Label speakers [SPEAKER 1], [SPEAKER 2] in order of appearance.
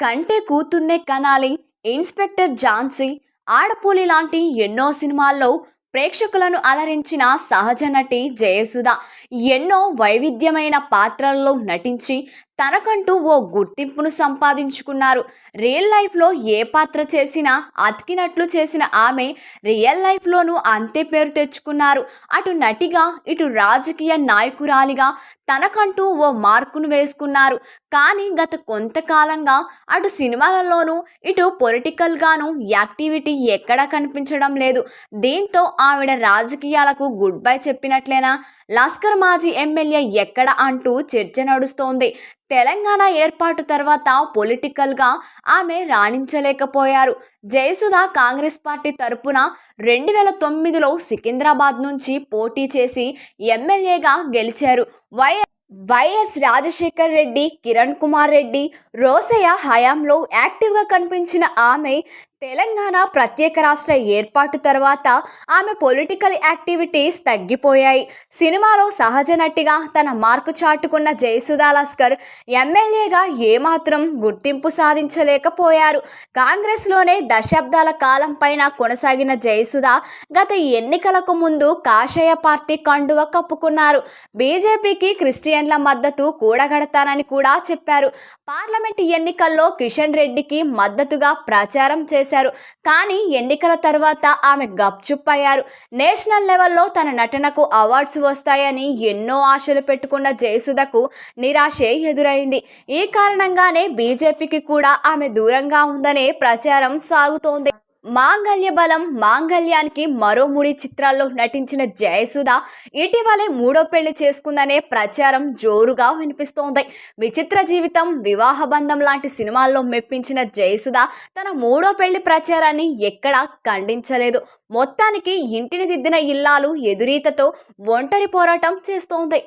[SPEAKER 1] కంటే కూతుర్నే కనాలి. ఇన్స్పెక్టర్ ఝాన్సీ ఆడపూలి లాంటి ఎన్నో సినిమాల్లో ప్రేక్షకులను అలరించిన సహజ నటి జయసుధ ఎన్నో వైవిధ్యమైన పాత్రల్లో నటించి తనకంటూ ఓ గుర్తింపును సంపాదించుకున్నారు. రియల్ లైఫ్లో ఏ పాత్ర చేసినా అతికినట్లు చేసిన ఆమె రియల్ లైఫ్లోనూ అంతే పేరు తెచ్చుకున్నారు. అటు నటిగా ఇటు రాజకీయ నాయకురాలిగా తనకంటూ ఓ మార్కును వేసుకున్నారు. కానీ గత కొంతకాలంగా అటు సినిమాలలోనూ ఇటు పొలిటికల్గాను యాక్టివిటీ ఎక్కడా కనిపించడం లేదు. దీంతో ఆవిడ రాజకీయాలకు గుడ్ బై చెప్పినట్లేనా? లస్కర్ మాజీ ఎమ్మెల్యే ఎక్కడ అంటూ చర్చ నడుస్తోంది. తెలంగాణ ఏర్పాటు తర్వాత పొలిటికల్గా ఆమె రాణించలేకపోయారు. జయసుధ కాంగ్రెస్ పార్టీ తరపున రెండు వేల తొమ్మిదిలో సికింద్రాబాద్ నుంచి పోటీ చేసి ఎమ్మెల్యేగా గెలిచారు. వై వైఎస్ రాజశేఖర్ రెడ్డి కిరణ్ కుమార్ రెడ్డి రోసయ్య హయాంలో యాక్టివ్గా కనిపించిన ఆమె తెలంగాణ ప్రత్యేక రాష్ట్ర ఏర్పాటు తర్వాత ఆమె పొలిటికల్ యాక్టివిటీస్ తగ్గిపోయాయి. సినిమాలో సహజ నటిగా తన మార్కు చాటుకున్న జయసుధా లస్కర్ ఎమ్మెల్యేగా ఏమాత్రం గుర్తింపు సాధించలేకపోయారు. కాంగ్రెస్లోనే దశాబ్దాల కాలం పైన కొనసాగిన జయసుధ గత ఎన్నికలకు ముందు కాషాయ పార్టీ కండువ కప్పుకున్నారు. బీజేపీకి క్రిస్టియన్ల మద్దతు కూడగడతానని కూడా చెప్పారు. పార్లమెంట్ ఎన్నికల్లో కిషన్ రెడ్డికి మద్దతుగా ప్రచారం చేశారు. కానీ ఎన్నికల తర్వాత ఆమె గప్చుప్ అయ్యారు నేషనల్ లెవెల్లో తన నటనకు అవార్డ్స్ వస్తాయని ఎన్నో ఆశలు పెట్టుకున్న జయసుధకు నిరాశే ఎదురైంది. ఈ కారణంగానే బీజేపీకి కూడా ఆమె దూరంగా ఉందనే ప్రచారం సాగుతోంది. మాంగళ్య బలం మాంగళ్యానికి మరో మూడి చిత్రాల్లో నటించిన జయసుధ ఇటీవలే మూడో పెళ్ళి చేసుకుందనే ప్రచారం జోరుగా వినిపిస్తోంది. విచిత్ర జీవితం వివాహ బంధం లాంటి సినిమాల్లో మెప్పించిన జయసుధ తన మూడో పెళ్ళి ప్రచారాన్ని ఎక్కడా ఖండించలేదు. మొత్తానికి ఇంటిని దిద్దిన ఇల్లాలు ఎదురీతతో ఒంటరి పోరాటం చేస్తోంది.